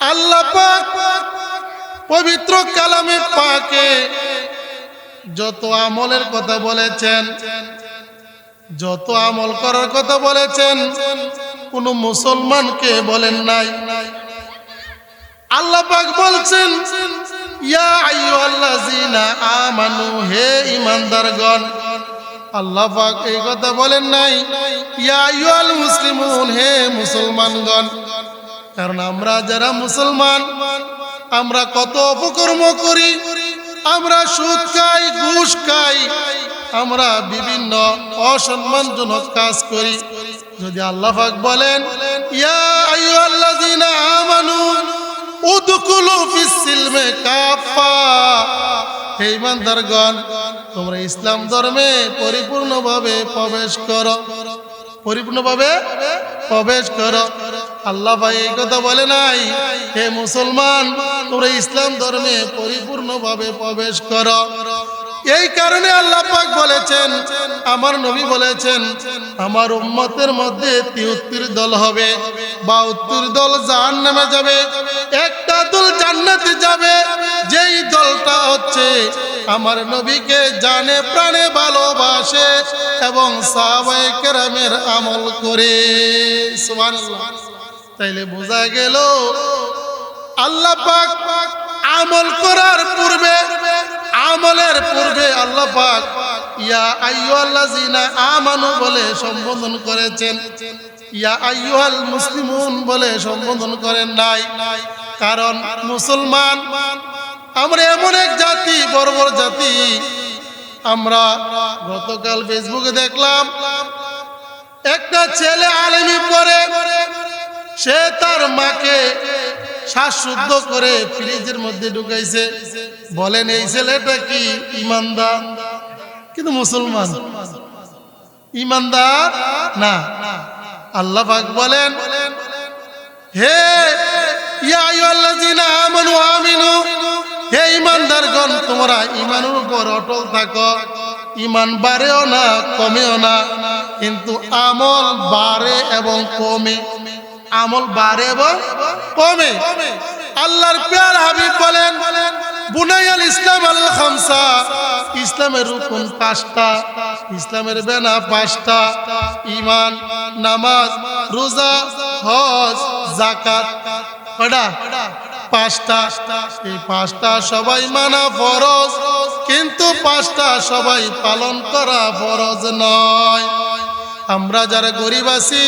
আল্লাহ পাক পবিত্র কালামে পাকে যত আমলের কথা বলেছেন, যত আমল করার কথা বলেছেন, কোন মুসলমানকে বলেন নাই। আল্লাহ পাক বলছেন, ইয়া আইয়ুহাল্লাযীনা আমানু, হে ঈমানদারগণ, আল্লাহ পাক এই কথা বলেন নাই, ইয়া আইয়ুহাল মুসলিমুন, হে মুসলমানগণ কারণ আমরা যারা মুসলমান, আমরা কত অপকর্ম করি, আমরা সুদ খাই, ঘুষ খাই, আমরা বিভিন্ন অসম্মানজনক কাজ করি। যদি আল্লাহ পাক বলেন, ইয়া আইয়ুহাল্লাযীনা আমানু উদকুলু ফিস সিলমে কাফা হে ইমানদারগণ, তোমরা ইসলাম ধর্মে পরিপূর্ণভাবে প্রবেশ করো। পরিপূর্ণভাবে প্রবেশ করো। আল্লাহ ভাই এই কথা বলে নাই। হে মুসলমান, তোমরা ইসলাম ধর্মে পরিপূর্ণভাবে প্রবেশ করো। এই কারণে আল্লাহ পাক বলেছেন, আমার নবী বলেছেন, আমার উম্মতের মধ্যে তিহত্তর দল হবে বা উত্তর দল জাহান নামে যাবে, একটা দল জান্নাতে যাবে। যেই দলটা হচ্ছে আমার নবীকে জানে, প্রাণে ভালোবাসে এবং সাহাবায়ে কেরামের আমল করে। সুবহানাল্লাহ। তাইলে বোঝা গেল আল্লাহ পাক আমল করার পূর্বে, আমলের পূর্বে আল্লাহ পাক ইয়া আইয়ুহাল্লাযীনা আমানু বলে সম্বোধন করেছেন। ইয়া আইয়ুহাল মুসলিমুন বলে সম্বোধন করেন নাই। কারণ মুসলমান, আমরা এমন এক জাতি বড় জাতি। আমরা গতকাল ফেসবুকে দেখলাম, একটা ছেলে আলেমি পরে সে তার মাকে শ্বাসশুদ্ধ করে ফ্রিজের মধ্যে ঢুকাইছে। বলেন, এই ছেলেটা কি ইমানদার? কিন্তু মুসলমান, ইমানদার না। আল্লাহ পাক বলেন, হে হে তোমরা ইমান না, কমেও না, কিন্তু আমল বাড়ে এবং কমে। আমল বাড়ে এবং কমে। আল্লাহর প্যার হাবিব বলেন, বুনাইয়াল ইসলাম আল খামসা। ইসলামের রুকুন পাঁচটা, ইসলামের বেনা পাঁচটা ইমান নামাজ, রোজা, হজ জাকাত কয়টা পাঁচটা, এই পাঁচটা সবাই মানা ফরজ, কিন্তু পাঁচটা সবাই পালন করা ফরজ নয়। আমরা যারা গরিব আছি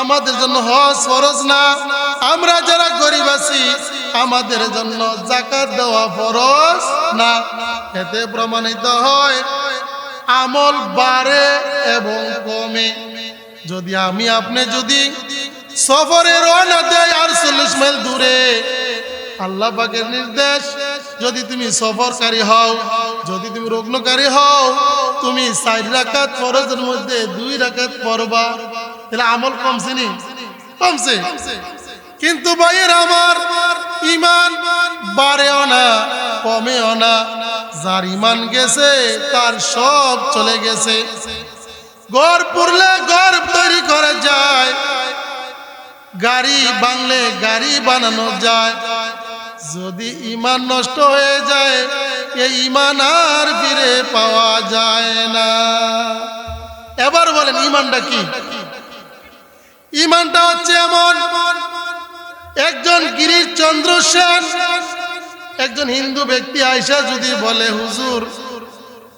আমাদের জন্য হজ ফরজ না। আমরা যারা গরিব আছি, আমাদের জন্য জাকাত দেওয়া ফরজ না। এতে প্রমাণিত হয়, আমল বাড়ে এবং কমে। যদি আমি, আপনি যদি সফরে রওনা দেয় আর চল্লিশ মাইল দূরে, আল্লাহ পাকের নির্দেশ, যদি তুমি সফরকারী হও, যদি তুমি রগ্নকারী হও, তুমি চার রাকাত ফরজের মধ্যে দুই রাকাত পড়বা। তাহলে আমল কমছে নি? কমছে। কিন্তু ভাইয়ের আমার ইমান বাড়েও না কমেও না। যার ইমান গেছে তার সব চলে গেছে। গড় পুরলে গড় তৈরি করা যায়। গাড়ি বাংলে গাড়ি বানানো যায়। যদি ইমান নষ্ট হয়ে যায় এই ইমান আর ফিরে পাওয়া যায় না। এবার বলেন ইমানটা কি? ইমানটা হচ্ছে এমন। একজন গিরিশ চন্দ্র সেন, একজন হিন্দু ব্যক্তি আয়সা যদি বলে, হুজুর,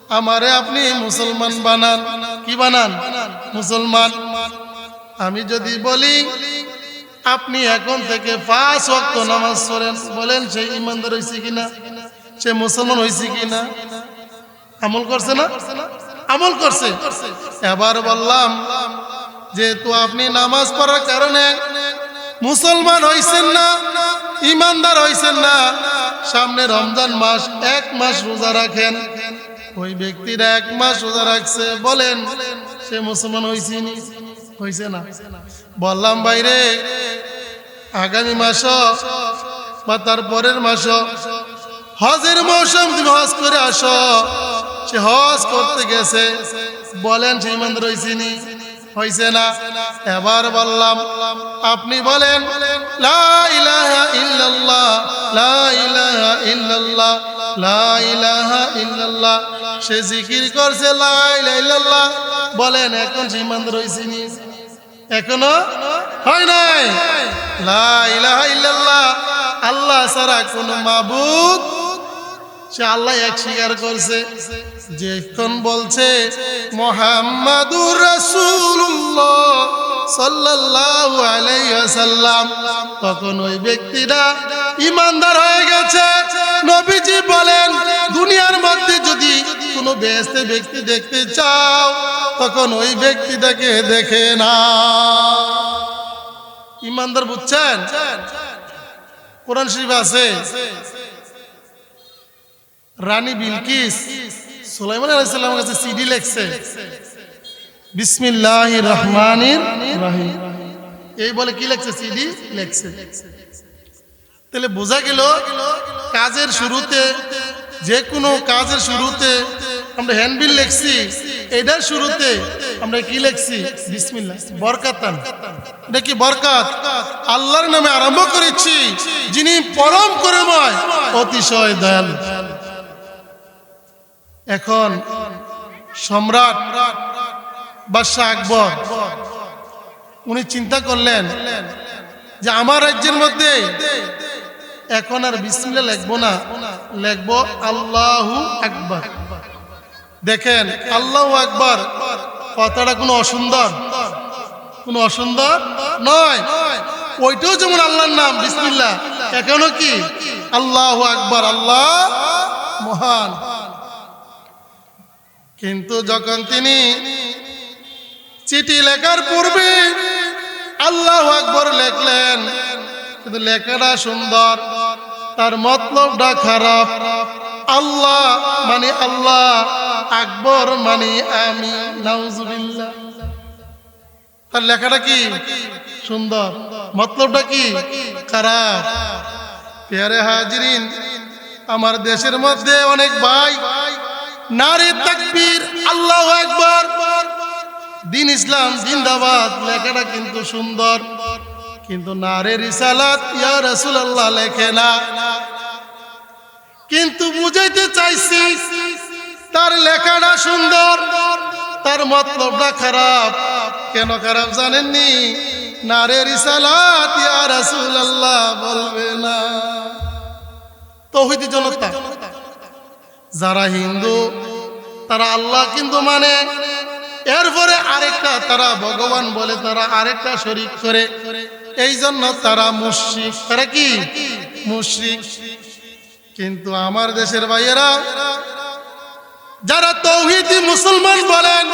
আমারে আপনি মুসলমান বানান। কি বানান? মুসলমান। আমি যদি বলি, আপনি এখন থেকে পাঁচ ওয়াক্ত নামাজ পড়েন। বলেন, সে ইমানদার হয়েছে কিনা? সে মুসলমান হয়েছে কিনা? আমল করছে না? আমল করছে। এবার বললাম যেহেতু আপনি নামাজ পড়ার কারণে মুসলমান হইছেন না, ইমানদার হইছেন না, সামনে রমজান মাস, এক মাস রোজা রাখেন। ওই ব্যক্তিরা এক মাস রোজা রাখছে, বলেন, সে মুসলমান হয়েছে নি? হয়েছে না। বললাম বাইরে আগামী মাস বা তার পরের মাস হজের মৌসুম, তুমি হজ করে আসো। সে হজ করতে গেছে। বলেন, সে ইমানদার হয়েছে নি? হয়েছে না। এবার বললাম, আপনি বলেন, লা লা লা সে জিকির করছে, লা ইল্লাল্লাহ। বলেন, এখন সে ইমান রয়েছে এখনও হয় নাই? লা ইলাহা আল্লাহ ছাড়া কোনো মাবুদ সে আল্লাহ এক স্বীকার করছে যে এখন বলছে, মোহাম্মদুর রাসূলুল্লাহ সাল্লাল্লাহু আলাইহি ওয়াসাল্লাম। তখন ওই ব্যক্তিটা ইমানদার হয়ে গেছে। নবীজি বলেন, দুনিয়ার মধ্যে যদি কোনো ব্যস্ত ব্যক্তি দেখতে চাও, তখন ওই ব্যক্তিটাকে দেখে না ইমানদার বুঝছেন? কোরআন শরীফ আছে রানী বিলকিস, সুলাইমান আলাইসাল্লামের কাছে সিডি লেখছে বিসমিল্লাহ রহমানির রহিম। এই বলে কি লেখছে? সিডি লেখছে। তাহলে বোঝা গেল, কাজের শুরুতে যে কোনো কাজের শুরুতে আমরা হ্যান্ডবিল লেখছি, এটার শুরুতে আমরা কি লেখছি? বিসমিল্লাহ। বরকাতান। এটা কি বরকাত? আল্লাহর নামে আরম্ভ করেছি, যিনি পরম করময়, অতিশয় দয়ালু। এখন সম্রাট বাদশাহ আকবর, উনি চিন্তা করলেন যে আমার রাজ্যের মধ্যে এখন আর বিসমিল্লা লিখব না, লিখব আল্লাহু আকবর। দেখেন, আল্লাহু আকবর কথাটা কোনো অসুন্দর কোনো অসুন্দর নয়। ওইটাও যেমন আল্লাহর নাম, বিসমিল্লাহ, এখনও কি? আল্লাহু আকবর, আল্লাহ মহান। কিন্তু যখন তিনি চিঠি লেখার পূর্বে আল্লাহ আকবর লেখলেন, কিন্তু লেখাটা সুন্দর, তার মতলবটা খারাপ। আল্লাহ মানে আল্লাহ, আকবর মানে আমি তার লেখাটা কি? সুন্দর। মতলবটা কি? খারাপ। পেয়ারে হাজিরিন, আমার দেশের মধ্যে অনেক ভাই নারী তাকবীর, আল্লাহ একবার দিন ইসলাম জিন্দাবাদ, লেখাটা কিন্তু সুন্দর। কিন্তু নারে রিসালাত, ইয়া রাসূলুল্লাহ, লেখে না। কিন্তু বুঝাইতে চাইছি, তার লেখাটা সুন্দর, তার মতলবটা খারাপ। কেন খারাপ জানেননি? নারে রিসালাত, ইয়া রাসূলুল্লাহ, বলবে না। তৌহিদি জনতা। যারা হিন্দু, তারা আল্লাহ কিন্তু মানে। এরপরে আরেকটা তারা ভগবান বলে তারা আরেকটা শরিক করে। এই জন্য তারা মুশ্রিক। তারা কি? মুশ্রিক। কিন্তু আমার দেশের ভাইয়েরা, যারা তৌহিদি মুসলমান বলেন,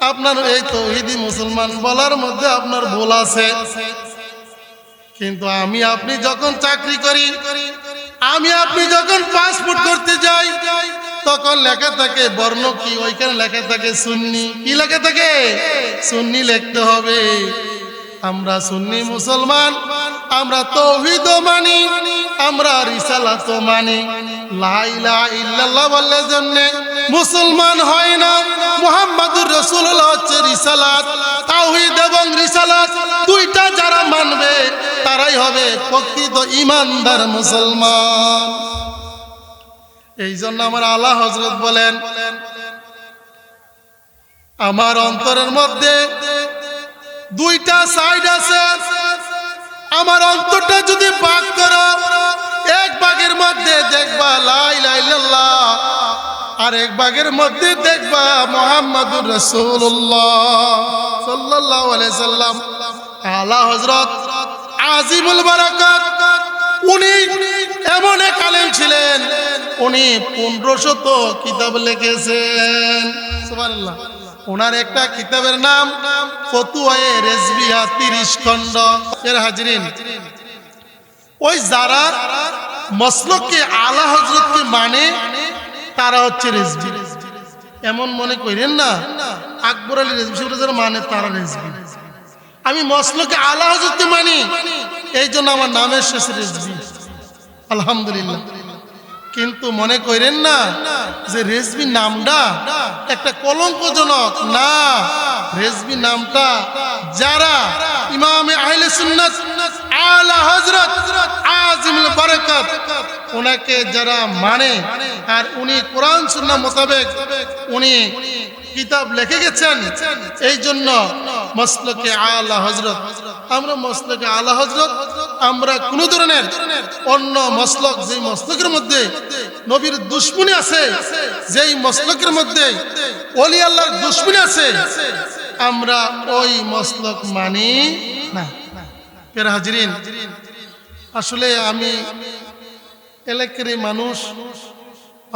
আপনার এই তৌহিদি মুসলমান বলার মধ্যে আপনার ভুল আছে। কিন্তু আমি, আপনি যখন চাকরি করি আমি আপনি যখন পাসপোর্ট করতে যাই, তখন লেখা থাকে বর্ণ কি? ওইখানে লেখা থাকে সুন্নি। কি লেখা থাকে? সুন্নি লিখতে হবে। আমরা সুন্নি মুসলমান, আমরা তৌহিদ মানি, আমরা রিসালাত মানি। লাইলা ইল্লাল্লাহ বললে জন্য মুসলমান হয় না। মুহাম্মাদুর রাসূলুল্লাহ হচ্ছে রিসালাত, তাওহীদ এবং রিসালাত। দুইটা যারা মানবে তারাই হবে প্রকৃত ইমানদার মুসলমান। এই জন্য আমার আল্লাহ হজরত বলেন, আমার অন্তরের মধ্যে দুইটা সাইড আছে। আমার অন্তরটা যদি বাক করো, এক বাগের মধ্যে দেখবা লাই লাইল্লাহ আর এক বাগের মধ্যে দেখবা মোহাম্মদুর রসুল্লাহ সাল্লাহ সাল্লাম। আল্লাহ হজরত আজিমুল বারাকাত। উনি এমন এক আলেম ছিলেন, উনি পনেরো শত কিতাব লিখেছেন। সুবহানাল্লাহ। ওনার একটা কিতাবের নাম ফতুয়ায়ে রেজবিয়া তিরিশ খণ্ড। এর হাজরিন, ওই যারা মসলককে আলা হজরতকে মানে তারা হচ্ছে রেজবি। এমন মনে করেন না, আকবর আলী রেজবি যারা মানে তারা রেজবি। আমি মসলকে আলা হজরতকে মানি। এই জন্য আমার নামের শেষ রেজবি আলহামদুলিল্লাহ। কিন্তু মনে করেন না যে রেজবি নামটা একটা কলঙ্কজনক। না রেজবি নামটা যারা ইমামে আহলে সুন্নাত আলা হযরত ওনাকে যারা মানে আর উনি কোরআন সুন্নাহ মোতাবেক উনি কিতাব লিখে গেছেন এই জন্য মসলকে আলা হজরত আমরা মসলকে আলা হজরত আমরা কোন ধরনের অন্য মসলক যে মসলকের মধ্যে নবীর দুশ্মনী আছে, যেই মসলকের মধ্যে অলি আল্লাহর দুশ্মনী আছে, আমরা ওই মসলক মানি না। পের হাজরিন, আসলে আমি এলাকারই মানুষ,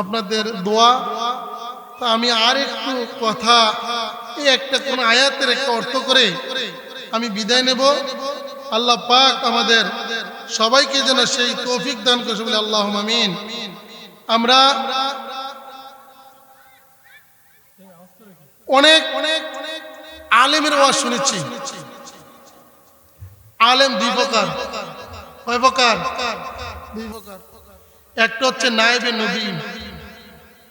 আপনাদের দোয়া তা আমি আর একটু কথা, এই একটা কোন আয়াতের একটা অর্থ করে আমি বিদায় নেব। আল্লাহ পাক আমাদের সবাইকে যেন সেই তৌফিক দান করে বলে আল্লাহ আমিন। আমরা অনেক অনেক আলেমের ওয়াজ শুনেছি। আলেম দুই প্রকার। কয় প্রকার। একটা হচ্ছে নায়েবে নবী।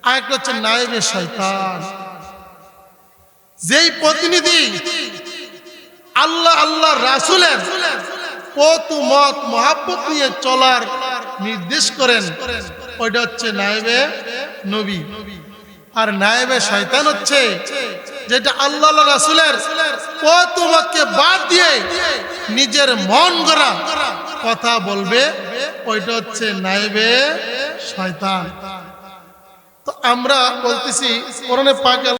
আর একটা হচ্ছে নায়েবে শয়তান। যেই প্রতিনিধি আল্লাহ আল্লাহ রাসুলের কতু মত, মহাব্বত নিয়ে চলার নির্দেশ করেন, ওইটা হচ্ছে নায়েবে নবী। আর নায়েবে শয়তান হচ্ছে যেটা আল্লাহ রাসুলের কতুমতকে বাদ দিয়ে নিজের মন গড়া কথা বলবে, ওইটা হচ্ছে নায়েবে শয়তান। তো আমরা বলতেছি কোরআনে পাক